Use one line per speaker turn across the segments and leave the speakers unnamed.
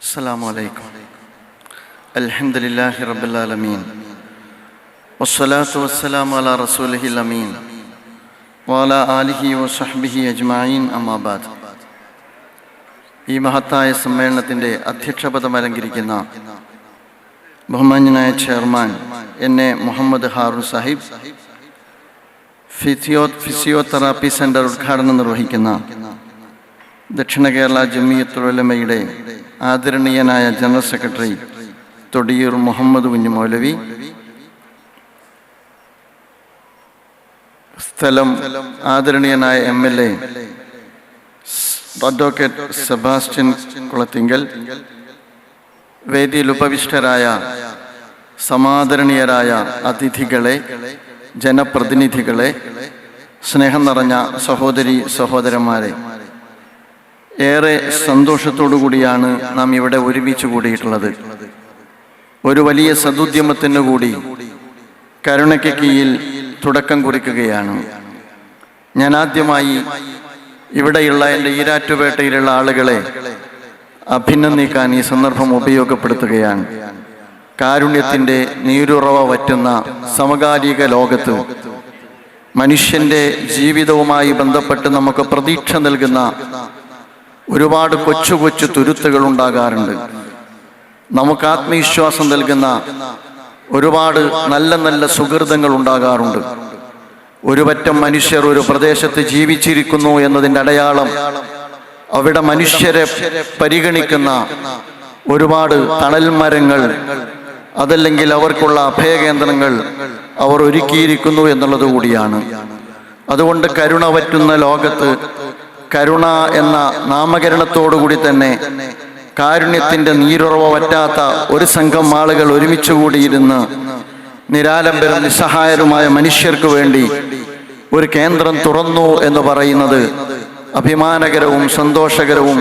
السلام عليكم الحمد لله رب العالمين والصلاة والسلام على رسوله الأمين وعلى آله وصحبه أجمعين أما بعد ഈ മഹത്തായ സമ്മേളനത്തിൻ്റെ അധ്യക്ഷപദം അലങ്കരിക്കുന്ന ബഹുമാന്യനായ ചെയർമാൻ എന്നെ Muhammad Haroon Sahib physio physiotherapy centre ഉദ്ഘാടനം നിർവഹിക്കുന്ന ദക്ഷിണ കേരള ജമിയത്തുലമയുടെ ആദരണീയനായ ജനറൽ സെക്രട്ടറി തൊടിയൂർ മുഹമ്മദ് കുഞ്ഞു മൗലവി. സ്ഥലം ആദരണീയനായ M L A advocate Sebastian Kulathinkal. വേദിയിൽ ഉപവിഷ്ടരായ സമാദരണീയരായ അതിഥികളെ ജനപ്രതിനിധികളെ സ്നേഹം നിറഞ്ഞ സഹോദരി സഹോദരന്മാരെ ഏറെ സന്തോഷത്തോടു കൂടിയാണ് നാം ഇവിടെ ഒരുമിച്ച് കൂടിയിട്ടുള്ളത്. ഒരു വലിയ സദുദ്യമത്തിന് കൂടി കരുണയ്ക്ക് കീഴിൽ തുടക്കം കുറിക്കുകയാണ്. ഞാൻ ആദ്യമായി ഇവിടെയുള്ള എന്റെ ഈരാറ്റുപേട്ടയിലുള്ള ആളുകളെ അഭിനന്ദിക്കാൻ ഈ സന്ദർഭം ഉപയോഗപ്പെടുത്തുകയാണ്. കാരുണ്യത്തിന്റെ നീരുറവ വറ്റുന്ന സമകാലിക ലോകത്ത് മനുഷ്യന്റെ ജീവിതവുമായി ബന്ധപ്പെട്ട് നമുക്ക് പ്രതീക്ഷ നൽകുന്ന ഒരുപാട് കൊച്ചു കൊച്ചു തുരുത്തുകൾ ഉണ്ടാകാറുണ്ട്. നമുക്ക് ആത്മവിശ്വാസം നൽകുന്ന ഒരുപാട് നല്ല നല്ല സുഹൃതങ്ങൾ ഉണ്ടാകാറുണ്ട്. ഒരു പറ്റം മനുഷ്യർ ഒരു പ്രദേശത്ത് ജീവിച്ചിരിക്കുന്നു എന്നതിന്റെ അടയാളം അവിടെ മനുഷ്യരെ പരിഗണിക്കുന്ന ഒരുപാട് തണൽ മരങ്ങൾ അതല്ലെങ്കിൽ അവർക്കുള്ള അഭയകേന്ദ്രങ്ങൾ അവർ ഒരുക്കിയിരിക്കുന്നു എന്നുള്ളത് കൂടിയാണ്. അതുകൊണ്ട് കരുണ പറ്റുന്ന ലോകത്ത് കരുണ എന്ന നാമകരണത്തോടുകൂടി തന്നെ കാരുണ്യത്തിന്റെ നീരുറവ പറ്റാത്ത ഒരു സംഘം ആളുകൾ ഒരുമിച്ചുകൂടിയിരുന്ന് നിരാലംബരും നിസ്സഹായരുമായ മനുഷ്യർക്ക് വേണ്ടി ഒരു കേന്ദ്രം തുറന്നു എന്ന് പറയുന്നത് അഭിമാനകരവും സന്തോഷകരവും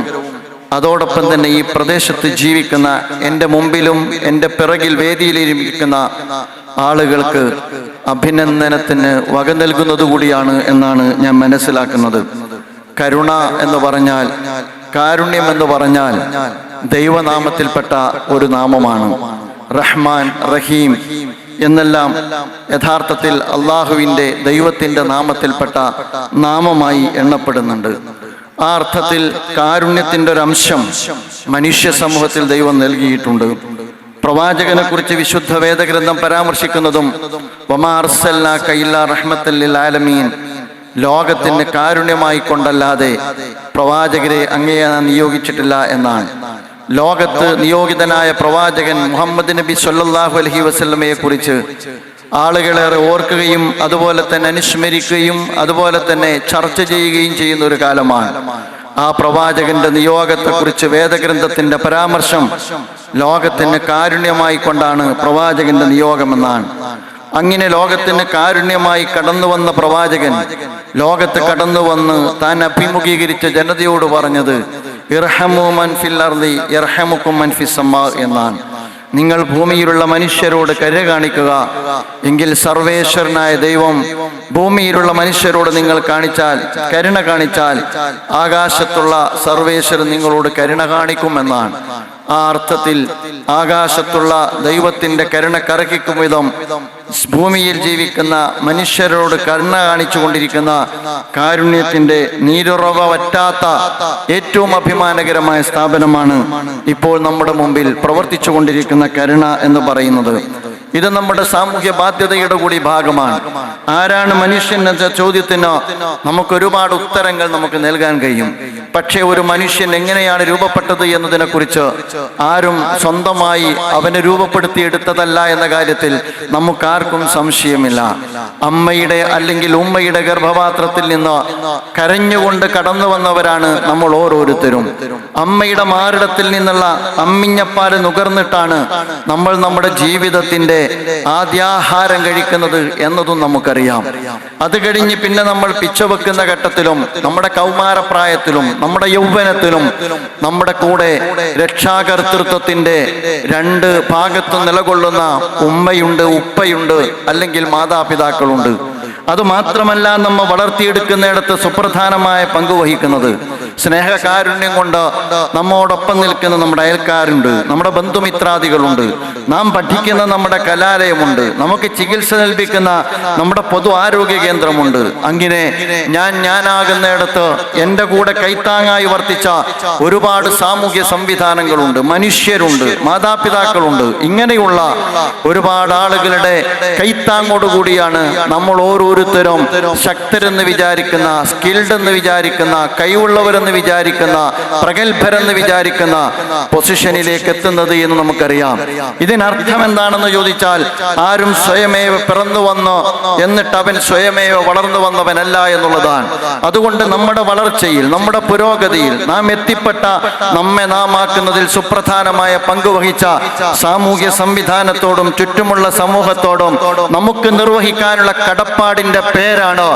അതോടൊപ്പം തന്നെ ഈ പ്രദേശത്ത് ജീവിക്കുന്ന എന്റെ മുമ്പിലും എന്റെ പിറകിൽ വേദിയിലിരിക്കുന്ന ആളുകൾക്ക് അഭിനന്ദനത്തിന് വക നൽകുന്നതുകൂടിയാണ് എന്നാണ് ഞാൻ മനസ്സിലാക്കുന്നത്. കരുണ എന്ന് പറഞ്ഞാൽ കാരുണ്യം എന്ന് പറഞ്ഞാൽ ദൈവനാമത്തിൽപ്പെട്ട ഒരു നാമമാണ്. റഹ്മാൻ റഹീം എന്നെല്ലാം യഥാർത്ഥത്തിൽ അള്ളാഹുവിന്റെ ദൈവത്തിന്റെ നാമത്തിൽപ്പെട്ട നാമമായി എണ്ണപ്പെടുന്നുണ്ട്. ആ അർത്ഥത്തിൽ കാരുണ്യത്തിന്റെ ഒരു അംശം മനുഷ്യ സമൂഹത്തിൽ ദൈവം നൽകിയിട്ടുണ്ട്. പ്രവാചകനെ കുറിച്ച് വിശുദ്ധ വേദഗ്രന്ഥം പരാമർശിക്കുന്നതും വമാർസല്ല കൈല റഹ്മത്തല്ലിൽ ആലമീൻ ലോകത്തിന് കാരുണ്യമായി കൊണ്ടല്ലാതെ പ്രവാചകരെ അങ്ങേ നിയോഗിച്ചിട്ടില്ല എന്നാണ്. ലോകത്ത് നിയോഗിതനായ പ്രവാചകൻ മുഹമ്മദ് നബി സല്ലാഹു അലഹി വസ്ലമയെ കുറിച്ച് ആളുകളേറെ ഓർക്കുകയും അതുപോലെ തന്നെ അനുസ്മരിക്കുകയും അതുപോലെ തന്നെ ചർച്ച ചെയ്യുകയും ചെയ്യുന്ന ഒരു കാലമാണ്. ആ പ്രവാചകന്റെ നിയോഗത്തെക്കുറിച്ച് വേദഗ്രന്ഥത്തിന്റെ പരാമർശം ലോകത്തിന് കാരുണ്യമായി കൊണ്ടാണ് പ്രവാചകന്റെ നിയോഗമെന്നാണ്. അങ്ങനെ ലോകത്തിന് കാരുണ്യമായി കടന്നു വന്ന പ്രവാചകൻ ലോകത്ത് കടന്നു വന്ന് താൻ അഭിമുഖീകരിച്ച ജനതയോട് പറഞ്ഞത് മൻഫിസമ്മ എന്നാണ്. നിങ്ങൾ ഭൂമിയിലുള്ള മനുഷ്യരോട് കരുണ കാണിക്കുക. എങ്കിൽ സർവേശ്വരനായ ദൈവം ഭൂമിയിലുള്ള മനുഷ്യരോട് നിങ്ങൾ കാണിച്ചാൽ കരുണ കാണിച്ചാൽ ആകാശത്തുള്ള സർവേശ്വരൻ നിങ്ങളോട് കരുണ കാണിക്കുമെന്നാണ് ആ അർത്ഥത്തിൽ ആകാശത്തുള്ള ദൈവത്തിന്റെ കരുണ കറക്കിക്കും വിധം ഭൂമിയിൽ ജീവിക്കുന്ന മനുഷ്യരോട് കരുണ കാണിച്ചു കൊണ്ടിരിക്കുന്ന കാരുണ്യത്തിന്റെ നീരുറവ വറ്റാത്ത ഏറ്റവും അഭിമാനകരമായ സ്ഥാപനമാണ് ഇപ്പോൾ നമ്മുടെ മുമ്പിൽ പ്രവർത്തിച്ചു കൊണ്ടിരിക്കുന്ന കരുണ എന്ന് പറയുന്നത്. ഇത് നമ്മുടെ സാമൂഹ്യ ബാധ്യതയുടെ കൂടി ഭാഗമാണ്. ആരാണ് മനുഷ്യൻ എന്ന ചോദ്യത്തിന് നമുക്ക് ഒരുപാട് ഉത്തരങ്ങൾ നമുക്ക് നൽകാൻ കഴിയും. പക്ഷേ ഒരു മനുഷ്യൻ എങ്ങനെയാണ് രൂപപ്പെട്ടത് എന്നതിനെ കുറിച്ച് ആരും സ്വന്തമായി അവനെ രൂപപ്പെടുത്തിയെടുത്തതല്ല എന്ന കാര്യത്തിൽ നമുക്കാർക്കും സംശയമില്ല. അമ്മയുടെ അല്ലെങ്കിൽ ഉമ്മയുടെ ഗർഭപാത്രത്തിൽ നിന്ന് കരഞ്ഞുകൊണ്ട് കടന്നു വന്നവരാണ് നമ്മൾ ഓരോരുത്തരും. അമ്മയുടെ മാറിടത്തിൽ നിന്നുള്ള അമ്മിഞ്ഞപ്പാൽ നുകർന്നിട്ടാണ് നമ്മൾ നമ്മുടെ ജീവിതത്തിന്റെ ആദ്യാഹാരം കഴിക്കുന്നത് എന്നതും നമുക്കറിയാം. അത് കഴിഞ്ഞ് പിന്നെ നമ്മൾ പിച്ച വെക്കുന്ന ഘട്ടത്തിലും നമ്മുടെ കൗമാരപ്രായത്തിലും നമ്മുടെ യൗവനത്തിലും നമ്മുടെ കൂടെ രക്ഷാകർത്തൃത്വത്തിന്റെ രണ്ട് ഭാഗത്ത് നിലകൊള്ളുന്ന ഉമ്മയുണ്ട് ഉപ്പയുണ്ട് അല്ലെങ്കിൽ മാതാപിതാക്കളുണ്ട്. അത് മാത്രമല്ല നമ്മ വളർത്തിയെടുക്കുന്നിടത്ത് സുപ്രധാനമായ പങ്ക് വഹിക്കുന്നത്. സ്നേഹകാരുണ്യം കൊണ്ട് നമ്മോടൊപ്പം നിൽക്കുന്ന നമ്മുടെ അയൽക്കാരുണ്ട് നമ്മുടെ ബന്ധുമിത്രാദികളുണ്ട്. നാം പഠിക്കുന്ന നമ്മുടെ കലാലയമുണ്ട് നമുക്ക് ചികിത്സ നൽപിക്കുന്ന നമ്മുടെ പൊതു ആരോഗ്യ കേന്ദ്രമുണ്ട്. അങ്ങനെ ഞാൻ ഞാനാകുന്നിടത്ത് എന്റെ കൂടെ കൈത്താങ്ങായി വർത്തിച്ച ഒരുപാട് സാമൂഹ്യ സംവിധാനങ്ങളുണ്ട് മനുഷ്യരുണ്ട് മാതാപിതാക്കളുണ്ട്. ഇങ്ങനെയുള്ള ഒരുപാട് ആളുകളുടെ കൈത്താങ്ങോടുകൂടിയാണ് നമ്മൾ ഓരോരുത്തരും ശക്തരെന്ന് വിചാരിക്കുന്ന സ്കിൽഡ് എന്ന് വിചാരിക്കുന്ന കഴിവുള്ളവരെന്ന് വിചാരിക്കുന്ന പ്രഗത്ഭരെന്ന് വിചാരിക്കുന്ന പൊസിഷനിലേക്ക് എത്തുന്നത് എന്ന് നമുക്കറിയാം. ഇതിനർത്ഥം എന്താണെന്ന് ചോദിച്ചാൽ ആരും സ്വയമേവ പിറന്നു വന്നു എന്നിട്ട് അവൻ സ്വയമേവ വളർന്നു വന്നവനല്ല എന്നുള്ളതാണ്. അതുകൊണ്ട് നമ്മുടെ വളർച്ചയിൽ നമ്മുടെ പുരോഗതിയിൽ നാം എത്തിപ്പെട്ട നമ്മെ നാം ആക്കുന്നതിൽ സുപ്രധാനമായ പങ്കുവഹിച്ച സാമൂഹ്യ സംവിധാനത്തോടും ചുറ്റുമുള്ള സമൂഹത്തോടും നമുക്ക് നിർവഹിക്കാനുള്ള കടപ്പാടിന്റെ പേരാണ്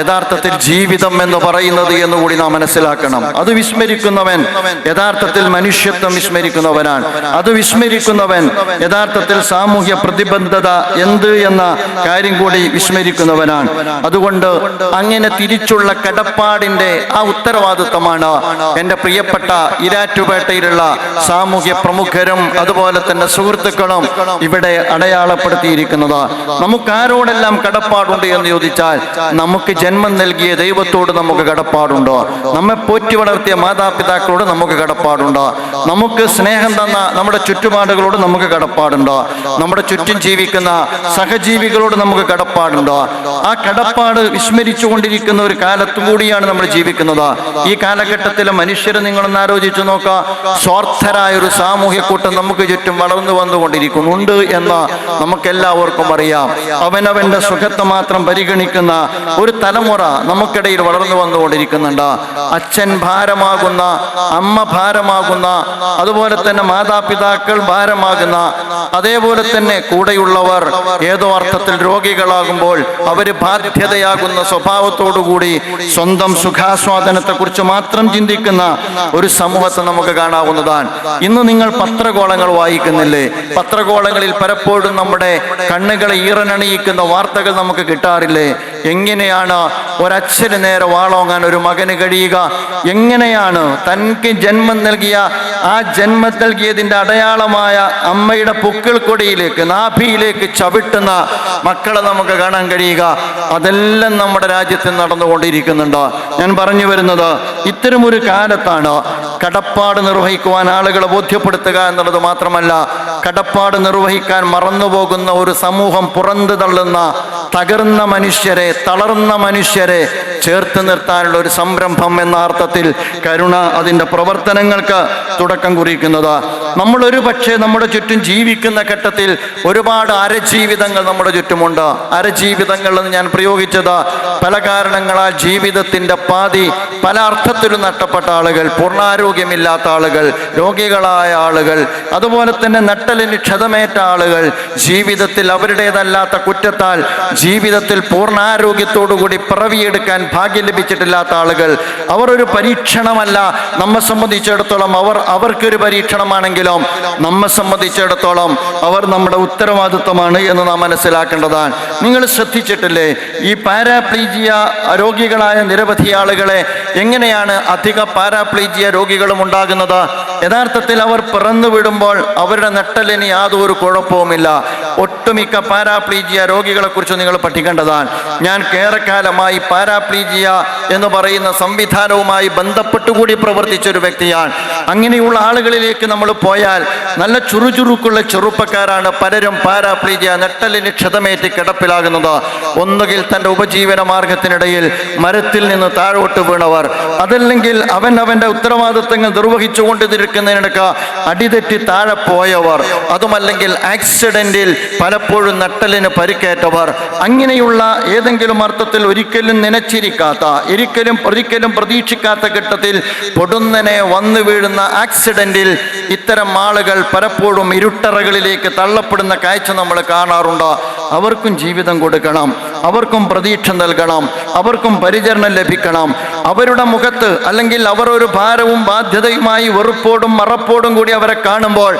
യഥാർത്ഥത്തിൽ ജീവിതം എന്ന് പറയുന്നത് എന്നുകൂടി നാം മനസ്സിലാക്കണം. അത് വിസ്മരിക്കുന്നവൻ യഥാർത്ഥത്തിൽ മനുഷ്യത്വം വിസ്മരിക്കുന്നവനാണ്. അത് വിസ്മരിക്കുന്നവൻ യഥാർത്ഥത്തിൽ സാമൂഹ്യ പ്രതിബദ്ധത എന്ത് എന്ന കാര്യം കൂടി വിസ്മരിക്കുന്നവനാണ്. അതുകൊണ്ട് അങ്ങനെ തിരിച്ചുള്ള കടപ്പാടിന്റെ ആ ഉത്തരവാദിത്വമാണ് എന്റെ പ്രിയപ്പെട്ട ഇരാറ്റുപേട്ടയിലുള്ള സാമൂഹ്യ പ്രമുഖരും അതുപോലെ തന്നെ സുഹൃത്തുക്കളും ഇവിടെ അടയാളപ്പെടുത്തിയിരിക്കുന്നത്. നമുക്ക് ആരോടെല്ലാം കടപ്പാടുണ്ട് എന്ന് ചോദിച്ചാൽ നമുക്ക് ജന്മം നൽകിയ ദൈവത്തോട് നമുക്ക് കടപ്പാടുണ്ടോ? നമ്മെ പോറ്റി വളർത്തിയ മാതാപിതാക്കളോട് നമുക്ക് കടപ്പാടുണ്ട്? നമുക്ക് സ്നേഹം തന്ന നമ്മുടെ ചുറ്റുപാടുകളോട് നമുക്ക് കടപ്പാടുണ്ട്? നമ്മുടെ ചുറ്റും ജീവിക്കുന്ന സഹജീവികളോട് നമുക്ക് കടപ്പാടുണ്ട്? ആ കടപ്പാട് വിസ്മരിച്ചു കൊണ്ടിരിക്കുന്ന ഒരു കാലത്തും കൂടിയാണ് നമ്മൾ ജീവിക്കുന്നത്. ഈ കാലഘട്ടത്തിലെ മനുഷ്യരെ നിങ്ങളൊന്ന് ആലോചിച്ചു നോക്കുക സ്വാർത്ഥരായ ഒരു സാമൂഹ്യ കൂട്ടം നമുക്ക് ചുറ്റും വളർന്നു വന്നുകൊണ്ടിരിക്കുന്നുണ്ട് എന്ന് നമുക്കെല്ലാവർക്കും അറിയാം. അവനവന്റെ സുഖത്തെ മാത്രം പരിഗണിക്കുന്ന ഒരു തലമുറ നമുക്കിടയിൽ വളർന്നു വന്നുകൊണ്ടിരിക്കുന്നുണ്ട്. അച്ഛൻ ഭാരമാകുന്ന അമ്മ ഭാരമാകുന്ന അതുപോലെ തന്നെ മാതാപിതാക്കൾ ഭാരമാകുന്ന അതേപോലെ തന്നെ കൂടെയുള്ളവർ ഏതോ അർത്ഥത്തിൽ രോഗികളാകുമ്പോൾ അവർ ബാധ്യതയാകുന്ന സ്വഭാവത്തോടുകൂടി സ്വന്തം സുഖാസ്വാദനത്തെ കുറിച്ച് മാത്രം ചിന്തിക്കുന്ന ഒരു സമൂഹത്തെ നമുക്ക് കാണാവുന്നതാണ്. ഇന്ന് നിങ്ങൾ പത്രകോളങ്ങൾ വായിക്കുന്നില്ലേ? പത്രകോളങ്ങളിൽ പലപ്പോഴും നമ്മുടെ കണ്ണുകളെ ഈറനണിയിക്കുന്ന വാർത്തകൾ നമുക്ക് കിട്ടാറില്ലേ? എങ്ങനെയാണ് ഒരച്ഛന് നേരെ വാളോങ്ങാൻ ഒരു മകന് കഴിയുക? എങ്ങനെയാണ് തനിക്ക് ജന്മം നൽകിയ ആ ജന്മം നൽകിയതിന്റെ അടയാളമായ അമ്മയുടെ പുക്കിൾ കൊടിയിലേക്ക് നാഭിയിലേക്ക് ചവിട്ടുന്ന മക്കളെ നമുക്ക് കാണാൻ കഴിയുക? അതെല്ലാം നമ്മുടെ രാജ്യത്ത് നടന്നുകൊണ്ടിരിക്കുന്നുണ്ട്. ഞാൻ പറഞ്ഞു വരുന്നത് ഇത്തരമൊരു കാലത്താണ് കടപ്പാട് നിർവഹിക്കുവാൻ ആളുകളെ ബോധ്യപ്പെടുത്തുക എന്നുള്ളത് മാത്രമല്ല കടപ്പാട് നിർവഹിക്കാൻ മറന്നുപോകുന്ന ഒരു സമൂഹം പുറന്തു തള്ളുന്ന തകർന്ന മനുഷ്യരെ തളർന്ന മനുഷ്യരെ ചേർത്ത് നിർത്താനുള്ള ഒരു സംരംഭം എന്ന അർത്ഥത്തിൽ കരുണ അതിന്റെ പ്രവർത്തനങ്ങൾക്ക് തുടക്കം കുറിക്കുന്നത്. നമ്മൾ ഒരു പക്ഷേ നമ്മുടെ ചുറ്റും ജീവിക്കുന്ന ഘട്ടത്തിൽ ഒരുപാട് അരജീവിതങ്ങൾ നമ്മുടെ ചുറ്റുമുണ്ട്. അരജീവിതങ്ങൾ എന്ന് ഞാൻ പ്രയോഗിച്ചത് പല കാരണങ്ങളാൽ ജീവിതത്തിന്റെ പാതി പല അർത്ഥത്തിലും നഷ്ടപ്പെട്ട ആളുകൾ പൂർണാരോഗ്യമില്ലാത്ത ആളുകൾ രോഗികളായ ആളുകൾ അതുപോലെ തന്നെ നട്ടലിന് ക്ഷതമേറ്റ ആളുകൾ ജീവിതത്തിൽ അവരുടേതല്ലാത്ത കുറ്റത്താൽ ജീവിതത്തിൽ പൂർണാരോഗ്യത്തോടുകൂടി പിറവിയെടുക്കാൻ ഭാഗ്യം ലഭിച്ചിട്ടില്ലാത്ത ആളുകൾ അവർ ഒരു പരീക്ഷണമല്ല. നമ്മെ സംബന്ധിച്ചിടത്തോളം അവർ അവർക്കൊരു പരീക്ഷണമാണെങ്കിലും നമ്മെ സംബന്ധിച്ചിടത്തോളം അവർ നമ്മുടെ ഉത്തരവാദിത്വമാണ് എന്ന് നാം മനസ്സിലാക്കേണ്ടതാണ്. നിങ്ങൾ ശ്രദ്ധിച്ചിട്ടില്ലേ? ഈ പാരാപ്ലീജിയ രോഗികളായ നിരവധി ആളുകളെ എങ്ങനെയാണ് അധിക പാരാപ്ലീജിയ രോഗികളും ഉണ്ടാകുന്നത്? യഥാർത്ഥത്തിൽ അവർ പിറന്നു വിടുമ്പോൾ അവരുടെ നട്ടലിന് യാതൊരു കുഴപ്പവുമില്ല. ഒട്ടുമിക്ക പാരാപ്ലീജിയ രോഗികളെക്കുറിച്ച് നിങ്ങൾ പഠിക്കേണ്ടതാണ്. ഞാൻ ഏറെക്കാലമായി പാരാപ്ലീജിയ എന്ന് പറയുന്ന സംവിധാനവുമായി ബന്ധപ്പെട്ടുകൂടി പ്രവർത്തിച്ച ഒരു വ്യക്തിയാണ്. അങ്ങനെയുള്ള ആളുകളിലേക്ക് നമ്മൾ പോയാൽ നല്ല ചുറുചുറുക്കുള്ള ചെറുപ്പക്കാരാണ് പലരും പാരാപ്ലീജിയ നെട്ടലിന് ക്ഷതമേറ്റ് കിടപ്പിലാകുന്നത്. ഒന്നുകിൽ തന്റെ ഉപജീവന മാർഗത്തിനിടയിൽ മരത്തിൽ നിന്ന് താഴോട്ട് വീണവർ അതല്ലെങ്കിൽ അവൻ അവന്റെ ഉത്തരവാദിത്തങ്ങൾ നിർവഹിച്ചുകൊണ്ടിരിക്കുന്നതിനിടക്ക് അടിതെറ്റി താഴെ പോയവർ അതുമല്ലെങ്കിൽ ആക്സിഡന്റിൽ പലപ്പോഴും നട്ടലിന് പരിക്കേറ്റവർ. അങ്ങനെയുള്ള ഏതെങ്കിലും അർത്ഥത്തിൽ ഒരിക്കലും നനച്ചിരിക്കാത്ത ഒരിക്കലും ഒരിക്കലും പ്രതീക്ഷിക്കാത്ത ഘട്ടത്തിൽ പൊടുന്നനെ വന്നു വീഴുന്ന ആക്സിഡന്റിൽ ഇത്തരം ആളുകൾ പലപ്പോഴും ഇരുട്ടറകളിലേക്ക് തള്ളപ്പെടുന്ന കാഴ്ച നമ്മൾ കാണാറുണ്ട്. അവർക്കും ജീവിതം കൊടുക്കണം. അവർക്കും പ്രതീക്ഷ നൽകണം. അവർക്കും പരിചരണം ലഭിക്കണം. അവരുടെ മുഖത്ത് അല്ലെങ്കിൽ അവർ ഒരു ഭാരവും ബാധ്യതയുമായി വെറുപ്പോടും മറപ്പോടും കൂടി അവരെ കാണുമ്പോൾ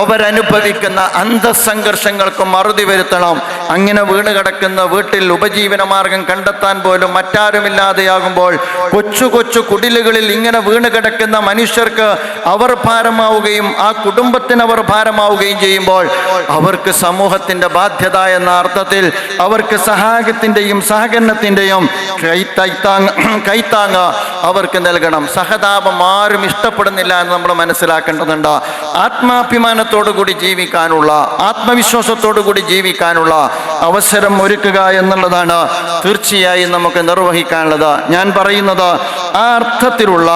അവരനുഭവിക്കുന്ന അന്ധസംഘർഷങ്ങൾക്കും മറുതി വരുത്തണം. അങ്ങനെ വീണ് കിടക്കുന്ന വീട്ടിൽ ഉപജീവന മാർഗം കണ്ടെത്താൻ പോലും മറ്റാരുമില്ലാതെയാകുമ്പോൾ കൊച്ചു കൊച്ചു കുടിലുകളിൽ ഇങ്ങനെ വീണ് കിടക്കുന്ന മനുഷ്യർക്ക് അവർ ഭാരമാവുകയും ആ കുടുംബത്തിന് അവർ ഭാരമാവുകയും ചെയ്യുമ്പോൾ അവർക്ക് സമൂഹത്തിന്റെ ബാധ്യത എന്ന അർത്ഥത്തിൽ അവർക്ക് സഹായത്തിന്റെയും സഹകരണത്തിന്റെയും കൈത്താങ് കൈത്താങ് അവർക്ക് നൽകണം. സഹതാപം ആരും ഇഷ്ടപ്പെടുന്നില്ല എന്ന് നമ്മൾ മനസ്സിലാക്കേണ്ടതുണ്ട്. ആത്മാഭിമാനത്തോടു കൂടി ജീവിക്കാനുള്ള ആത്മവിശ്വാസത്തോടു കൂടി ജീവിക്കാനുള്ള അവസരം ഒരുക്കുക എന്നുള്ളതാണ് തീർച്ചയായും നമുക്ക് നിർവഹിക്കാനുള്ളത്. ഞാൻ പറയുന്നത് ആ അർത്ഥത്തിലുള്ള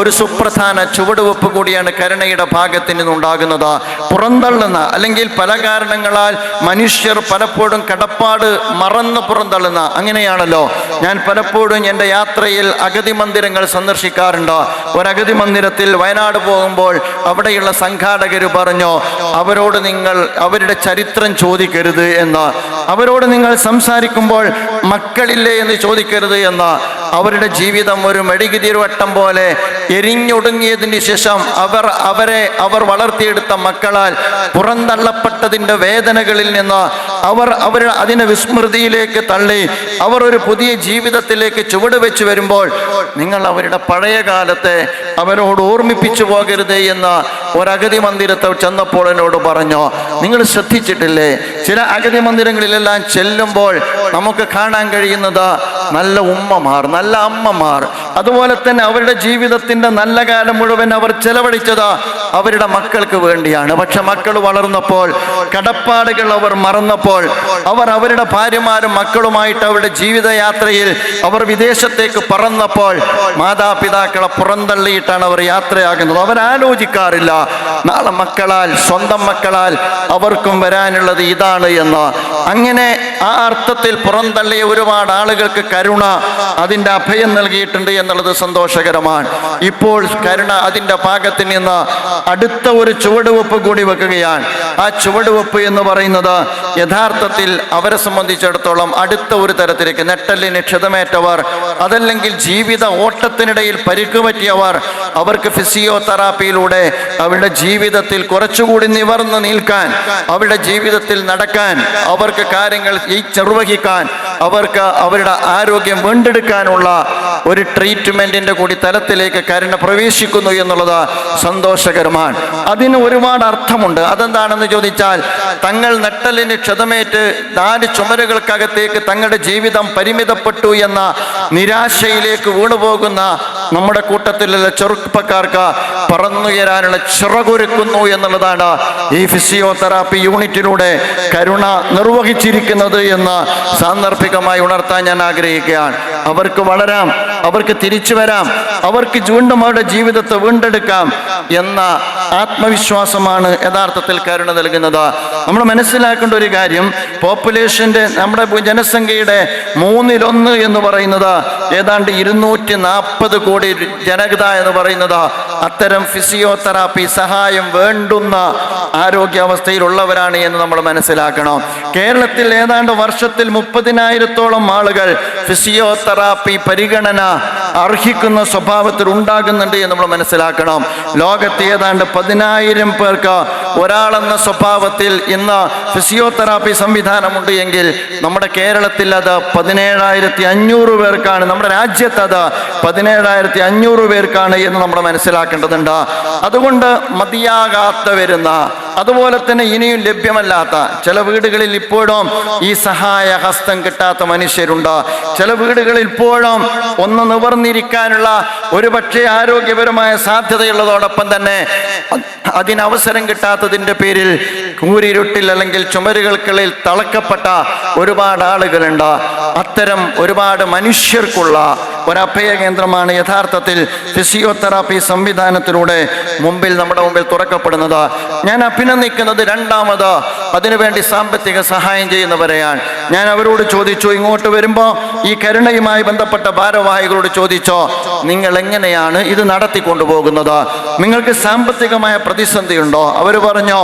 ഒരു സുപ്രധാന ചുവടുവെപ്പ് കൂടിയാണ് കരുണയുടെ ഭാഗത്തിൽ നിന്നുണ്ടാകുന്നത്. പുറന്തള്ളുന്ന അല്ലെങ്കിൽ പല കാരണങ്ങളാൽ മനുഷ്യർ പലപ്പോഴും കടപ്പാട് മറന്ന് പുറന്തള്ളുന്ന അങ്ങനെയാണല്ലോ. ഞാൻ പലപ്പോഴും എന്റെ യാത്രയിൽ അഗതി മന്ദിരങ്ങൾ സന്ദർശിക്കാറുണ്ട്. ഒരഗതി മന്ദിരത്തിൽ വയനാട് പോകുമ്പോൾ അവിടെയുള്ള സംഘാടകർ പറഞ്ഞു അവരോട് നിങ്ങൾ അവരുടെ ചരിത്രം ചോദിക്കരുത് എന്ന്. അവരോട് നിങ്ങൾ സംസാരിക്കുമ്പോൾ മക്കളില്ലേ എന്ന് ചോദിക്കരുത് എന്ന്. അവരുടെ ജീവിതം ഒരു മെഴുകുതിരുവട്ടം പോലെ എരിഞ്ഞൊടുങ്ങിയതിന് ശേഷം അവർ അവരെ അവർ വളർത്തിയെടുത്ത മക്കളാൽ പുറന്തള്ളപ്പെട്ടതിന്റെ വേദനകളിൽ നിന്ന് അവർ അവർ അതിനെ വിസ്മൃതിയിലേക്ക് തള്ളി. അവർ ഒരു പുതിയ ജീവിതത്തിലേക്ക് ചുവട് വെച്ച് വരുമ്പോൾ നിങ്ങൾ അവരുടെ പഴയ കാലത്തെ അവരോട് ഓർമ്മിപ്പിച്ചു പോകരുത് എന്ന് ഒരഗതി മന്ദിരത്തെ ചെന്നപ്പോൾ എന്നോട് പറഞ്ഞു. നിങ്ങൾ ശ്രദ്ധിച്ചിട്ടില്ലേ? ചില അഗതി മന്ദിരങ്ങളിലെല്ലാം ചെല്ലുമ്പോൾ നമുക്ക് കാണാൻ കഴിയുന്നത് നല്ല ഉമ്മമാർ നല്ല അമ്മമാർ. അതുപോലെ തന്നെ അവരുടെ ജീവിതത്തിന്റെ നല്ല കാലം മുഴുവൻ അവർ ചെലവഴിച്ചത് അവരുടെ മക്കൾക്ക് വേണ്ടിയാണ്. പക്ഷെ മക്കൾ വളർന്നപ്പോൾ കടപ്പാടുകൾ അവർ മറന്നപ്പോൾ അവർ അവരുടെ ഭാര്യമാരും മക്കളുമായിട്ട് അവരുടെ ജീവിതയാത്രയിൽ അവർ വിദേശത്തേക്ക് പറന്നപ്പോൾ മാതാപിതാക്കളെ പുറന്തള്ളിയിട്ടാണ് അവർ യാത്രയാകുന്നത്. അവരാലോചിക്കാറില്ല നാളെ മക്കളാൽ സ്വന്തം മക്കളാൽ അവർക്കും വരാനുള്ളത് ഇതാണ് എന്ന്. അങ്ങനെ ആ അർത്ഥത്തിൽ പുറന്തള്ളിയ ഒരുപാട് ആളുകൾക്ക് കരുണ അതിന്റെ അഭയം നൽകിയിട്ടുണ്ട് എന്നുള്ളത് സന്തോഷകരമാണ്. ഇപ്പോൾ കരുണ അതിന്റെ ഭാഗത്ത് നിന്ന് അടുത്ത ഒരു ചുവടുവെപ്പ് കൂടി വെക്കുകയാണ്. ആ ചുവടുവെപ്പ് എന്ന് പറയുന്നത് യഥാർത്ഥത്തിൽ അവരെ സംബന്ധിച്ചിടത്തോളം അടുത്ത ഒരു തരത്തിലേക്ക് നെട്ടലിന് ക്ഷതമേറ്റവർ അതല്ലെങ്കിൽ ജീവിത ഓട്ടത്തിനിടയിൽ പരിക്ക് പറ്റിയവർ അവർക്ക് ഫിസിയോതെറാപ്പിയിലൂടെ അവരുടെ ജീവിതത്തിൽ കുറച്ചുകൂടി നിവർന്ന് നിൽക്കാൻ അവരുടെ ജീവിതത്തിൽ നടക്കാൻ അവർക്ക് കാര്യങ്ങൾ ഈ ചെറുവഹിക്കാൻ അവർക്ക് അവരുടെ ആരോഗ്യം വീണ്ടെടുക്കാനുള്ള ഒരു ട്രീറ്റ്മെന്റിന്റെ കൂടി തലത്തിലേക്ക് കരുണ പ്രവേശിക്കുന്നു എന്നുള്ളത് സന്തോഷകരമാണ്. അതിന് ഒരുപാട് അർത്ഥമുണ്ട്. അതെന്താണെന്ന് ചോദിച്ചാൽ തങ്ങൾ നട്ടലിന് ക്ഷതമേറ്റ് നാല് ചുമരുകൾക്കകത്തേക്ക് തങ്ങളുടെ ജീവിതം പരിമിതപ്പെട്ടു എന്ന നിരാശയിലേക്ക് വീണുപോകുന്ന നമ്മുടെ കൂട്ടത്തിലുള്ള ചെറുപ്പക്കാർക്ക് പറന്നുയരാനുള്ള ചിറകൊരുക്കുന്നു എന്നുള്ളതാണ് ഈ ഫിസിയോതെറാപ്പി യൂണിറ്റിലൂടെ കരുണ നിർവഹിച്ചിരിക്കുന്നത് എന്ന് സാന്ദർഭികമായി ഉണർത്താൻ ഞാൻ ആഗ്രഹിക്കുകയാണ്. അവർക്ക് വളരാം അവർക്ക് തിരിച്ചു വരാം അവർക്ക് വീണ്ടും അവരുടെ ജീവിതത്തെ വീണ്ടെടുക്കാം എന്ന ആത്മവിശ്വാസമാണ് യഥാർത്ഥത്തിൽ കരുണ നൽകുന്നത്. നമ്മൾ മനസ്സിലാക്കേണ്ട ഒരു കാര്യം പോപ്പുലേഷന്റെ നമ്മുടെ ജനസംഖ്യയുടെ മൂന്നിലൊന്ന് എന്ന് പറയുന്നത് ഏതാണ്ട് ഇരുന്നൂറ്റി നാൽപ്പത് കോടി ജനത എന്ന് പറയുന്നത് അത്തരം ഫിസിയോതെറാപ്പി സഹായം വേണ്ടുന്ന ആരോഗ്യാവസ്ഥയിലുള്ളവരാണ് എന്ന് നമ്മൾ മനസ്സിലാക്കണം. കേരളത്തിൽ ഏതാണ്ട് വർഷത്തിൽ മുപ്പതിനായിരത്തോളം ആളുകൾ ഫിസിയോതെറാപ്പി പരിഗണന അർഹിക്കുന്ന സ്വഭാവത്തിൽ ഉണ്ടാകുന്നുണ്ട് എന്ന് നമ്മൾ മനസ്സിലാക്കണം. ലോകത്ത് ഏതാണ്ട് പതിനായിരം പേർക്ക് ഒരാളെന്ന സ്വഭാവത്തിൽ ഇന്ന് ഫിസിയോതെറാപ്പി സംവിധാനമുണ്ട് എങ്കിൽ നമ്മുടെ കേരളത്തിൽ അത് പതിനേഴായിരത്തി അഞ്ഞൂറ് പേർക്കാണ് നമ്മുടെ രാജ്യത്ത് അത് പതിനേഴായിരത്തി അഞ്ഞൂറ് പേർക്കാണ് എന്ന് നമ്മൾ മനസ്സിലാക്കേണ്ടതുണ്ട്. അതുകൊണ്ട് മതിയാകാത്ത വരുന്ന അതുപോലെ തന്നെ ഇനിയും ലഭ്യമല്ലാത്ത ചില വീടുകളിൽ ഇപ്പോഴും ഈ സഹായ ഹസ്തം കിട്ടാത്ത മനുഷ്യരുണ്ട്. ചില വീടുകളിൽ ഇപ്പോഴും ഒന്ന് നിവർന്നിരിക്കാനുള്ള ഒരു പക്ഷേ ആരോഗ്യപരമായ സാധ്യതയുള്ളതോടൊപ്പം തന്നെ അതിനവസരം കിട്ടാത്തതിന്റെ പേരിൽ കൂരിരുട്ടിൽ അല്ലെങ്കിൽ ചുമരുകൾക്കുള്ളിൽ തളക്കപ്പെട്ട ഒരുപാട് ആളുകളുണ്ട്. അത്തരം ഒരുപാട് മനുഷ്യർക്കുള്ള ഒരഭയ കേന്ദ്രമാണ് യഥാർത്ഥത്തിൽ ഫിസിയോതെറാപ്പി സംവിധാനത്തിലൂടെ മുമ്പിൽ നമ്മുടെ മുമ്പിൽ തുറക്കപ്പെടുന്നത്. ഞാൻ അഭിനന്ദിക്കുന്നത് രണ്ടാമത് അതിനുവേണ്ടി സാമ്പത്തിക സഹായം ചെയ്യുന്നവരെയാണ്. ഞാൻ അവരോട് ചോദിച്ചു ഇങ്ങോട്ട് വരുമ്പോൾ ഈ കരുണയുമായി ബന്ധപ്പെട്ട ഭാരവാഹികളോട് ചോദിച്ചോ നിങ്ങൾ എങ്ങനെയാണ് ഇത് നടത്തിക്കൊണ്ടുപോകുന്നത്? നിങ്ങൾക്ക് സാമ്പത്തികമായ പ്രതിസന്ധി ഉണ്ടോ അവർ പറഞ്ഞോ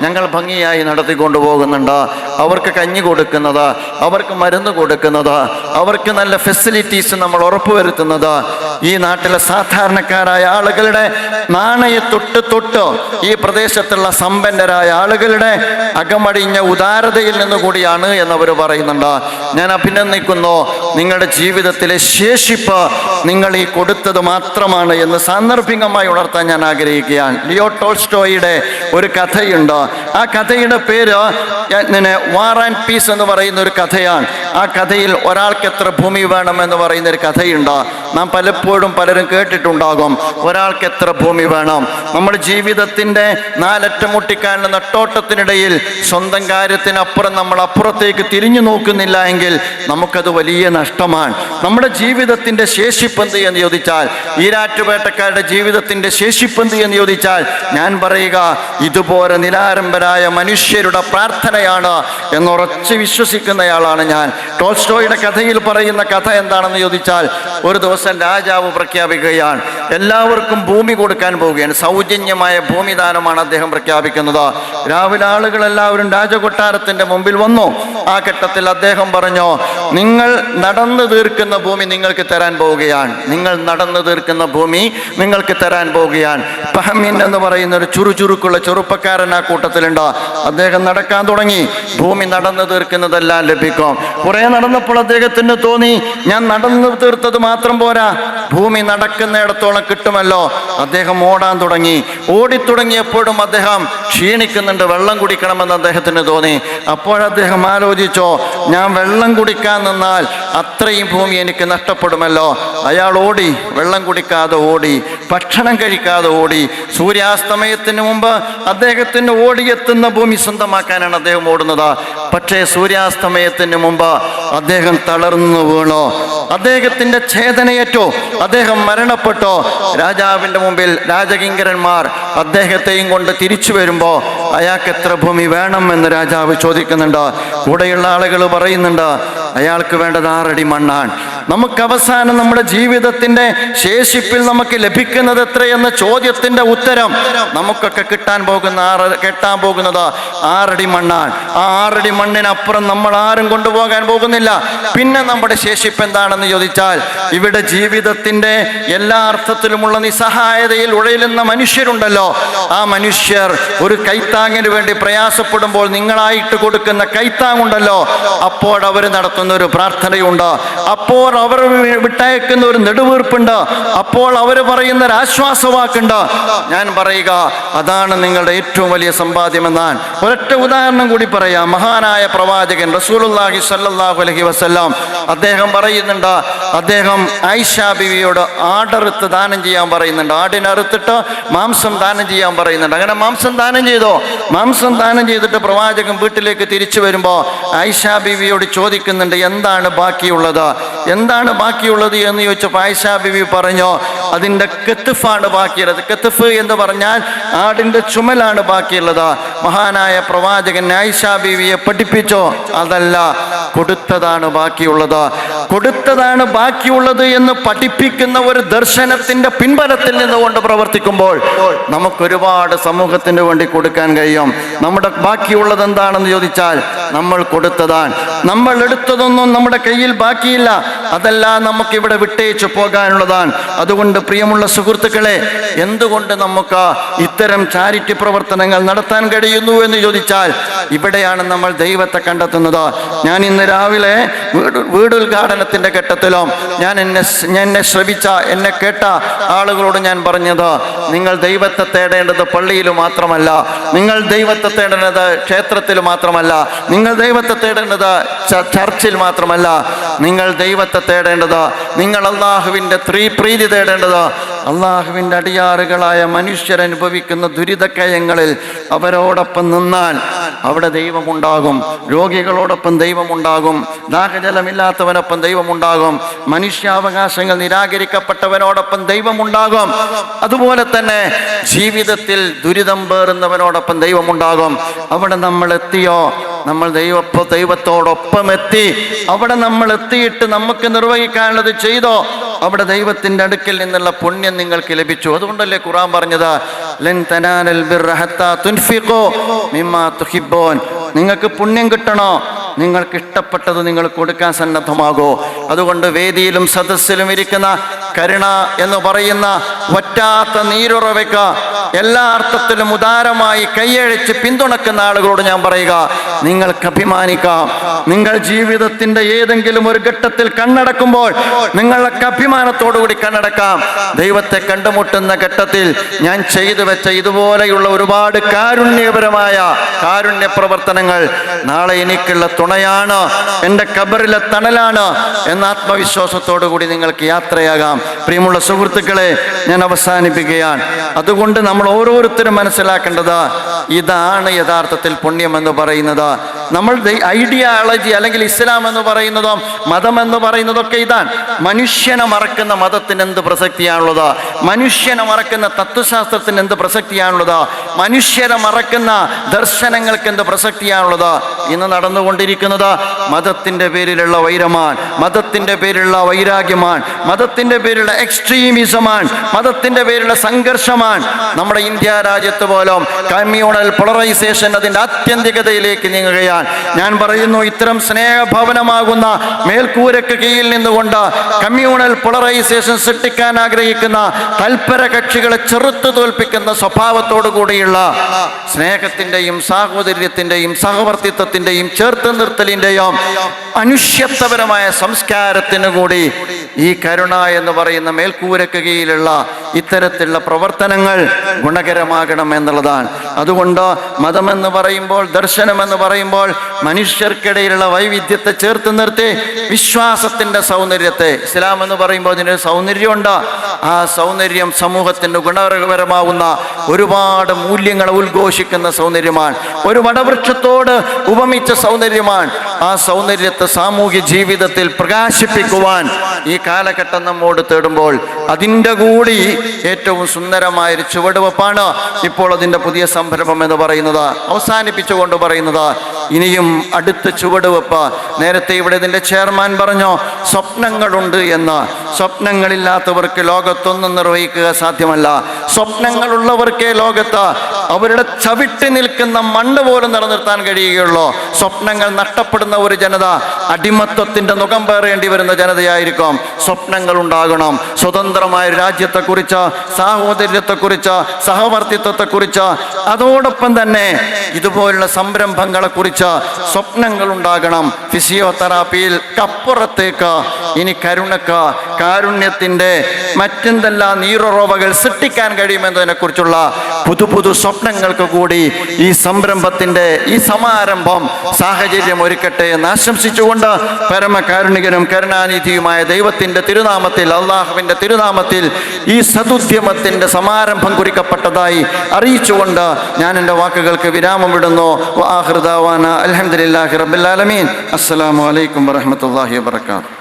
ഞങ്ങൾ ഭംഗിയായി നടത്തിക്കൊണ്ടു പോകുന്നുണ്ട്. അവർക്ക് കഞ്ഞി കൊടുക്കുന്നത് അവർക്ക് മരുന്ന് കൊടുക്കുന്നത് അവർക്ക് നല്ല ഫെസിലിറ്റീസ് നമ്മൾ ഉറപ്പുവരുത്തുന്നത് ഈ നാട്ടിലെ സാധാരണക്കാരായ ആളുകളുടെ നാണയ തൊട്ട് തൊട്ട് ഈ പ്രദേശത്തുള്ള സമ്പന്നരായ ആളുകളുടെ അകമടിഞ്ഞ ഉദാരതയിൽ നിന്നുകൂടിയാണ് എന്നവർ പറയുന്നുണ്ട്. ഞാൻ അഭിനന്ദിക്കുന്നു. നിങ്ങളുടെ ജീവിതത്തിലെ ശേഷിപ്പ് നിങ്ങൾ ഈ കൊടുത്തത് മാത്രമാണ് എന്ന് സാന്ദർഭികമായി ഉണർത്താൻ ഞാൻ ആഗ്രഹിക്കുകയാണ്. ലിയോ ടോൾസ്റ്റോയുടെ ഒരു കഥയുണ്ട്. ആ കഥയുടെ പേര് വാർ ആൻഡ് പീസ് എന്ന് പറയുന്ന ഒരു കഥയാണ്. ആ കഥയിൽ ഒരാൾക്ക് എത്ര ഭൂമി വേണം എന്ന് പറയുന്ന ഒരു കഥയുണ്ട്. നാം പലപ്പോഴും പലരും കേട്ടിട്ടുണ്ടാകും ഒരാൾക്ക് എത്ര ഭൂമി വേണം. നമ്മുടെ ജീവിതത്തിന്റെ നാലറ്റം മുട്ടിക്കാനുള്ള നെട്ടോട്ടത്തിനിടയിൽ സ്വന്തം കാര്യത്തിനപ്പുറം നമ്മൾ അപ്പുറത്തേക്ക് തിരിഞ്ഞു നോക്കുന്നില്ല എങ്കിൽ നമുക്കത് വലിയ നഷ്ടമാണ്. നമ്മുടെ ജീവിതത്തിന്റെ ശേഷിപ്പന്ത് എന്ന് ചോദിച്ചാൽ ഈരാറ്റുപേട്ടക്കാരുടെ ജീവിതത്തിന്റെ ശേഷിപ്പന്ത് എന്ന് ചോദിച്ചാൽ ഞാൻ പറയുക ഇതുപോലെ നിലാരംഭരായ മനുഷ്യരുടെ പ്രാർത്ഥനയാണ് എന്നുറച്ച് വിശ്വസിക്കുന്നയാളാണ് ഞാൻ. ടോൾസ്റ്റോയുടെ കഥയിൽ പറയുന്ന കഥ എന്താണെന്ന് ചോദിച്ചാൽ ഒരു ദിവസം രാജാവ് പ്രഖ്യാപിക്കുകയാണ്. എല്ലാവർക്കും ഭൂമി കൊടുക്കാൻ പോവുകയാണ്. സൗജന്യമായ ഭൂമിദാനമാണ് അദ്ദേഹം പ്രഖ്യാപിക്കുന്നത്. രാവിലെ ആളുകൾ എല്ലാവരും രാജകൊട്ടാരത്തിന്റെ മുമ്പിൽ വന്നു. ആ ഘട്ടത്തിൽ അദ്ദേഹം പറഞ്ഞു നിങ്ങൾ നടന്നു തീർക്കുന്ന ഭൂമി നിങ്ങൾക്ക് തരാൻ പോവുകയാണ്. നിങ്ങൾ നടന്നു തീർക്കുന്ന ഭൂമി നിങ്ങൾക്ക് തരാൻ പോവുകയാണ്. പഹമിൻ എന്ന് പറയുന്ന ഒരു ചുറുചുറുക്കുള്ള ചെറുപ്പക്കാരൻ ആ കൂട്ടത്തിലുണ്ട്. അദ്ദേഹം നടക്കാൻ തുടങ്ങി. ഭൂമി നടന്നു തീർക്കുന്നതെല്ലാം ലഭിക്കും. കുറെ നടന്നപ്പോൾ അദ്ദേഹത്തിന് തോന്നി ഞാൻ നടന്നു തീർത്തത് മാത്രം പോരാ. ഭൂമി നടക്കുന്നിടത്തോളം കിട്ടുമല്ലോ. അദ്ദേഹം ഓടാൻ തുടങ്ങി. ഓടിത്തുടങ്ങിയപ്പോഴും അദ്ദേഹം ക്ഷീണിക്കുന്നുണ്ട്. വെള്ളം കുടിക്കണമെന്ന് അദ്ദേഹത്തിന് തോന്നി. അപ്പോഴദ്ദേഹം ആലോചിച്ചോ ഞാൻ വെള്ളം കുടിക്കാൻ നിന്നാൽ അത്രയും ഭൂമി എനിക്ക് നഷ്ടപ്പെടുമല്ലോ. അയാൾ ഓടി. വെള്ളം കുടിക്കാതെ ഓടി. ഭക്ഷണം കഴിക്കാതെ ഓടി. സൂര്യാസ്തമയത്തിന് മുമ്പ് അദ്ദേഹത്തിന് ഓടിയെത്തുന്ന ഭൂമി സ്വന്തമാക്കാനാണ് അദ്ദേഹം ഓടുന്നത്. പക്ഷേ സൂര്യാസ്തമയത്തിന് മുമ്പ് അദ്ദേഹം തളർന്നു വീണു. അദ്ദേഹത്തിന്റെ ഛേദനയേറ്റോ. അദ്ദേഹം മരണപ്പെട്ടോ. രാജാവിന്റെ മുമ്പിൽ രാജകിങ്കരന്മാർ അദ്ദേഹത്തെയും കൊണ്ട് തിരിച്ചു വരുമ്പോ അയാൾക്ക് എത്ര ഭൂമി വേണം എന്ന് രാജാവ് ചോദിക്കുന്നുണ്ട്. കൂടെയുള്ള ആളുകൾ പറയുന്നുണ്ട് അയാൾക്ക് വേണ്ടത് ആറടി മണ്ണാണ്. നമുക്ക് അവസാനം നമ്മുടെ ജീവിതത്തിന്റെ ശേഷിപ്പിൽ നമുക്ക് ലഭിക്കുന്നത് എത്രയെന്ന ചോദ്യത്തിന്റെ ഉത്തരം നമുക്കൊക്കെ കിട്ടാൻ പോകുന്ന ആറ് കെട്ടാൻ പോകുന്നത് ആറടി മണ്ണാണ്. ആ ആറടി മണ്ണിനപ്പുറം നമ്മൾ ആരും കൊണ്ടുപോകാൻ പോകുന്നില്ല. പിന്നെ നമ്മുടെ ശേഷിപ്പ് എന്താണെന്ന് ചോദിച്ചാൽ ഇവിടെ ജീവിതത്തിന്റെ എല്ലാ അർത്ഥത്തിലുമുള്ള നിസ്സഹായതയിൽ ഉഴയിലുന്ന മനുഷ്യരുണ്ടല്ലോ. ആ മനുഷ്യർ ഒരു കൈത്താങ്ങിന് വേണ്ടി പ്രയാസപ്പെടുമ്പോൾ നിങ്ങളായിട്ട് കൊടുക്കുന്ന കൈത്താങ്ങുണ്ടല്ലോ. അപ്പോൾ അവർ നടത്തുന്ന ഒരു പ്രാർത്ഥനയുണ്ട്. അപ്പോൾ അവർ വിട്ടയക്കുന്ന ഒരു നെടുവീർപ്പുണ്ട്. അപ്പോൾ അവർ പറയുന്ന ഒരു ആശ്വാസവാക്കുണ്ട്. ഞാൻ പറയുക അതാണ് നിങ്ങളുടെ ഏറ്റവും വലിയ സമ്പാദ്യമെന്നാണ്. ഒരൊറ്റ ഉദാഹരണം കൂടി പറയാം. മഹാനായ പ്രവാചകൻ റസൂലുള്ളാഹി സല്ലാഹു അലൈഹി വസല്ലം അദ്ദേഹം പറയുന്നുണ്ട് അദ്ദേഹം ആയിഷ ബിവിയോട് ആടറുത്ത് ദാനം ചെയ്യാൻ പറയുന്നുണ്ട്. ആടിനറുത്തിട്ട് മാംസം ദാനം ചെയ്യാൻ പറയുന്നുണ്ട്. അങ്ങനെ മാംസം ദാനം ചെയ്തോ? മാംസം ദാനം ചെയ്തിട്ട് പ്രവാചകൻ വീട്ടിലേക്ക് തിരിച്ചു വരുമ്പോൾ ആയിഷ ബിവിയോട് ചോദിക്കുന്നുണ്ട് എന്താണ് ബാക്കിയുള്ളത്? എന്താണ് ബാക്കിയുള്ളത് എന്ന് ചോദിച്ചപ്പോൾ ആയിഷ ബിവി പറഞ്ഞു അതിന്റെ കെത്തുഫാണ് ബാക്കിയുള്ളത്. കെത്തുഫ് എന്ന് പറഞ്ഞാൽ ആടിന്റെ ചുമലാണ് ബാക്കിയുള്ളത്. മഹാനായ പ്രവാചകൻ ആയിഷ ബിവിയെ പഠിപ്പിച്ചോ? അതല്ല കൊടുത്തതാണ് ബാക്കിയുള്ളത്. കൊടുത്തതാണ് ബാക്കിയുള്ളത് എന്ന് പഠിപ്പിക്കുന്ന ഒരു ദർശനത്തിന്റെ പിൻബലത്തിൽ നിന്നുകൊണ്ട് പ്രവർത്തിക്കുമ്പോൾ നമുക്കൊരുപാട് സമൂഹത്തിന് വേണ്ടി കൊടുക്കാൻ കഴിയും. നമ്മുടെ ബാക്കിയുള്ളത് എന്താണെന്ന് ചോദിച്ചാൽ നമ്മൾ കൊടുത്തതാണ്. നമ്മൾ എടുത്തതൊന്നും നമ്മുടെ കയ്യിൽ ബാക്കിയില്ല. അതെല്ലാം നമുക്കിവിടെ വിട്ടേച്ച് പോകാനുള്ളതാണ്. അതുകൊണ്ട് പ്രിയമുള്ള സുഹൃത്തുക്കളെ എന്തുകൊണ്ട് നമുക്ക് ഇത്തരം ചാരിറ്റി പ്രവർത്തനങ്ങൾ നടത്താൻ കഴിയുന്നു എന്ന് ചോദിച്ചാൽ ഇവിടെയാണ് നമ്മൾ ദൈവത്തെ കണ്ടെത്തുന്നത്. ഞാൻ ഇന്ന് രാവിലെ വീട് വീടുദ്ഘാടനത്തിന്റെ ഘട്ടത്തിലും ഞാൻ എന്നെ എന്നെ ശ്രവിച്ച എന്നെ കേട്ട ആളുകളോട് ഞാൻ പറഞ്ഞത് നിങ്ങൾ ദൈവത്തെ തേടേണ്ടത് പള്ളിയിൽ മാത്രമല്ല നിങ്ങൾ ദൈവത്തെ തേടേണ്ടത് ക്ഷേത്രത്തിൽ മാത്രമല്ല നിങ്ങൾ ദൈവത്തെ തേടേണ്ടത് ചർച്ചിൽ മാത്രമല്ല നിങ്ങൾ ദൈവത്തെ തേടേണ്ടത്. നിങ്ങൾ അള്ളാഹുവിന്റെ ത്രീ പ്രീതി തേടേണ്ടത്. അള്ളാഹുവിന്റെ അടിയാറുകളായ മനുഷ്യരനുഭവിക്കുന്ന ദുരിതക്കയങ്ങളിൽ അവരോടൊപ്പം നിന്നാൽ അവിടെ ദൈവമുണ്ടാകും. രോഗികളോടൊപ്പം ദൈവമുണ്ടാകും. ദാഹജലമില്ലാത്തവനൊപ്പം ദൈവമുണ്ടാകും. മനുഷ്യാവകാശങ്ങൾ നിരാകരിക്കപ്പെട്ടവനോടൊപ്പം ദൈവമുണ്ടാകും. അതുപോലെ തന്നെ ജീവിതത്തിൽ ദുരിതം പേറുന്നവനോടൊപ്പം ദൈവമുണ്ടാകും. അവിടെ നമ്മൾ എത്തിയോ? നമ്മൾ ദൈവ ദൈവത്തോടൊപ്പം എത്തി അവിടെ നമ്മൾ എത്തിയിട്ട് നമുക്ക് നിർവഹിക്കാനുള്ളത് ചെയ്തോ? അവിടെ ദൈവത്തിന്റെ അടുക്കൽ നിന്നുള്ള പുണ്യം നിങ്ങൾക്ക് ലഭിച്ചു. അതുകൊണ്ടല്ലേ ഖുറാൻ പറഞ്ഞത്? നിങ്ങൾക്ക് പുണ്യം കിട്ടണോ? നിങ്ങൾക്ക് ഇഷ്ടപ്പെട്ടത് നിങ്ങൾ കൊടുക്കാൻ സന്നദ്ധമാകോ. അതുകൊണ്ട് വേദിയിലും സദസ്സിലും ഇരിക്കുന്ന കരുണ എന്ന് പറയുന്ന വറ്റാത്ത നീരുറവയ്ക്ക് എല്ലാ അർത്ഥത്തിലും ഉദാരമായി കൈയഴിച്ച് പിന്തുണക്കുന്ന ആളുകളോട് ഞാൻ പറയുക നിങ്ങൾക്ക് അഭിമാനിക്കാം. നിങ്ങൾ ജീവിതത്തിന്റെ ഏതെങ്കിലും ഒരു ഘട്ടത്തിൽ കണ്ണടക്കുമ്പോൾ നിങ്ങൾക്ക് അഭിമാനത്തോടുകൂടി കണ്ണടക്കാം. ദൈവത്തെ കണ്ടുമുട്ടുന്ന ഘട്ടത്തിൽ ഞാൻ ചെയ്തു വെച്ച ഇതുപോലെയുള്ള ഒരുപാട് കാരുണ്യപരമായ കാരുണ്യ പ്രവർത്തനങ്ങൾ നാളെ എനിക്കുള്ള തുണയാണ്. എന്റെ കബറിലെ തണലാണ് എന്ന ആത്മവിശ്വാസത്തോടു കൂടി നിങ്ങൾക്ക് യാത്രയാകാം. പ്രിയമുള്ള സുഹൃത്തുക്കളെ ഞാൻ അവസാനിപ്പിക്കുകയാണ്. അതുകൊണ്ട് നമ്മൾ ഓരോരുത്തരും മനസ്സിലാക്കേണ്ടത് ഇതാണ് യഥാർത്ഥത്തിൽ പുണ്യം എന്ന് പറയുന്നത്. നമ്മൾ ഐഡിയോളജി അല്ലെങ്കിൽ ഇസ്ലാം എന്ന് പറയുന്നതോ മതം എന്ന് പറയുന്നതൊക്കെ ഇതാണ്. മനുഷ്യനെ മറക്കുന്ന മതത്തിന് എന്ത് പ്രസക്തിയാണുള്ളത്? മനുഷ്യനെ മറക്കുന്ന തത്വശാസ്ത്രത്തിന് എന്ത് പ്രസക്തിയാണുള്ളത്? മനുഷ്യരെ മറക്കുന്ന ദർശനങ്ങൾക്ക് എന്ത് പ്രസക്തിയാണുള്ളത്? ഇന്ന് നടന്നുകൊണ്ടിരിക്കുന്നത് മതത്തിന്റെ പേരിലുള്ള വൈരമാൻ മതത്തിന്റെ പേരിലുള്ള വൈരാഗ്യമാണ് മതത്തിന്റെ പേരിലുള്ള എക്സ്ട്രീമിസമാണ് മതത്തിന്റെ പേരിലുള്ള സംഘർഷമാണ് നമ്മുടെ ഇന്ത്യ രാജ്യത്ത് പോലും കമ്മ്യൂണൽ പോളറൈസേഷൻ അതിന്റെ ആത്യന്തികതയിലേക്ക് നീങ്ങുകയാണ്. ഞാൻ പറയുന്നു ഇത്തരം സ്നേഹഭവനമാകുന്ന മേൽക്കൂരക്ക് കീഴിൽ നിന്നുകൊണ്ട് കമ്മ്യൂണൽ പോളറൈസേഷൻ സൃഷ്ടിക്കാൻ ആഗ്രഹിക്കുന്ന തൽപര കക്ഷികളെ ചെറുത്തു തോൽപ്പിക്കുന്ന സ്വഭാവത്തോടു കൂടിയുള്ള സ്നേഹത്തിന്റെയും സാഹോദര്യത്തിന്റെയും സഹവർത്തിത്വത്തിന്റെയും ചേർത്ത് നിർത്തലിന്റെയും മനുഷ്യത്വപരമായ സംസ്കാരത്തിനു കൂടി ഈ കരുണ എന്ന് പറയുന്ന മേൽക്കൂരക്ക് കീഴിലുള്ള ഇത്തരത്തിലുള്ള പ്രവർത്തനങ്ങൾ ഗുണകരമാകണം എന്നുള്ളതാണ്. അതുകൊണ്ട് മതമെന്ന് പറയുമ്പോൾ ദർശനമെന്ന് പറയുമ്പോൾ മനുഷ്യർക്കിടയിലുള്ള വൈവിധ്യത്തെ ചേർത്ത് നിർത്തി വിശ്വാസത്തിന്റെ സൗന്ദര്യത്തെ ഇസ്ലാം എന്ന് പറയുമ്പോൾ അതിന് സൗന്ദര്യമുണ്ട്. ആ സൗന്ദര്യം സമൂഹത്തിന്റെ ഗുണകരമാവുന്ന ഒരുപാട് മൂല്യങ്ങളെ ഉദ്ഘോഷിക്കുന്ന സൗന്ദര്യമാണ്. ഒരു വടവൃക്ഷത്തോട് ഉപമിച്ച സൗന്ദര്യമാണ്. ആ സൗന്ദര്യത്തെ സാമൂഹ്യ ജീവിതത്തിൽ പ്രകാശിപ്പിക്കുവാൻ ഈ കാലഘട്ടം നമ്മോട് തേടുമ്പോൾ അതിന്റെ കൂടി ഏറ്റവും സുന്ദരമായ ഒരു ചുവടുവെപ്പാണ് ഇപ്പോൾ അതിന്റെ പുതിയ സംരംഭം എന്ന് പറയുന്നത്. അവസാനിപ്പിച്ചുകൊണ്ട് പറയുന്നത് ഇനിയും അടുത്ത ചുവടുവെപ്പ്. നേരത്തെ ഇവിടെ ഇതിന്റെ ചെയർമാൻ പറഞ്ഞു സ്വപ്നങ്ങളുണ്ട് എന്ന്. സ്വപ്നങ്ങളില്ലാത്തവർക്ക് ലോകത്തൊന്നും നിർവഹിക്കുക സാധ്യമല്ല. സ്വപ്നങ്ങളുള്ളവർക്കേ ലോകത്ത് അവരുടെ ചവിട്ടി നിൽക്കുന്ന മണ്ണ് പോലും നിലനിർത്താൻ കഴിയുകയുള്ളൂ. സ്വപ്നങ്ങൾ നഷ്ടപ്പെടുന്ന ഒരു ജനത അടിമത്വത്തിന്റെ മുഖം പേറേണ്ടി വരുന്ന ജനതയായിരിക്കും. സ്വപ്നങ്ങൾ ഉണ്ടാകണം സ്വതന്ത്രമായ രാജ്യത്തെക്കുറിച്ച് സാഹോദര്യത്തെക്കുറിച്ച് സഹവർത്തിത്വത്തെക്കുറിച്ച് അതോടൊപ്പം തന്നെ ഇതുപോലുള്ള സംരംഭങ്ങളെക്കുറിച്ച് സ്വപ്നങ്ങൾ ഉണ്ടാകണം ഫിസിയോതെറാപ്പിയിൽ കപ്പുറത്തേക്ക് ഇനി കരുണക്ക് കാരുണ്യത്തിന്റെ മറ്റെന്തെല്ലാം നീറുറവകൾ സൃഷ്ടിക്കാൻ കഴിയുമെന്നതിനെക്കുറിച്ചുള്ള പുതു പുതു സ്വപ്നങ്ങൾക്ക് കൂടി ഈ സംരംഭത്തിന്റെ ഈ സമാരംഭം സാഹചര്യം ഒരുക്കട്ടെ എന്ന് ആശംസിച്ചുകൊണ്ട് പരമകാരുണികനും കരുണാനിധിയുമായ ദൈവത്തിന്റെ തിരുനാമത്തിൽ അള്ളാഹുവിന്റെ തിരുനാമത്തിൽ ഈ സതുദ്യമത്തിന്റെ സമാരംഭം കുറിക്കപ്പെട്ടതായി അറിയിച്ചുകൊണ്ട് ഞാൻ എന്റെ വാക്കുകൾക്ക് വിരാമം വിടുന്നു. വാഹൃദാവാന അലഹദില്ലാഹി റബ്ബുലാലമീൻ അസ്സലാമു അലൈക്കും വറഹമത്തല്ലാഹി വാത്തു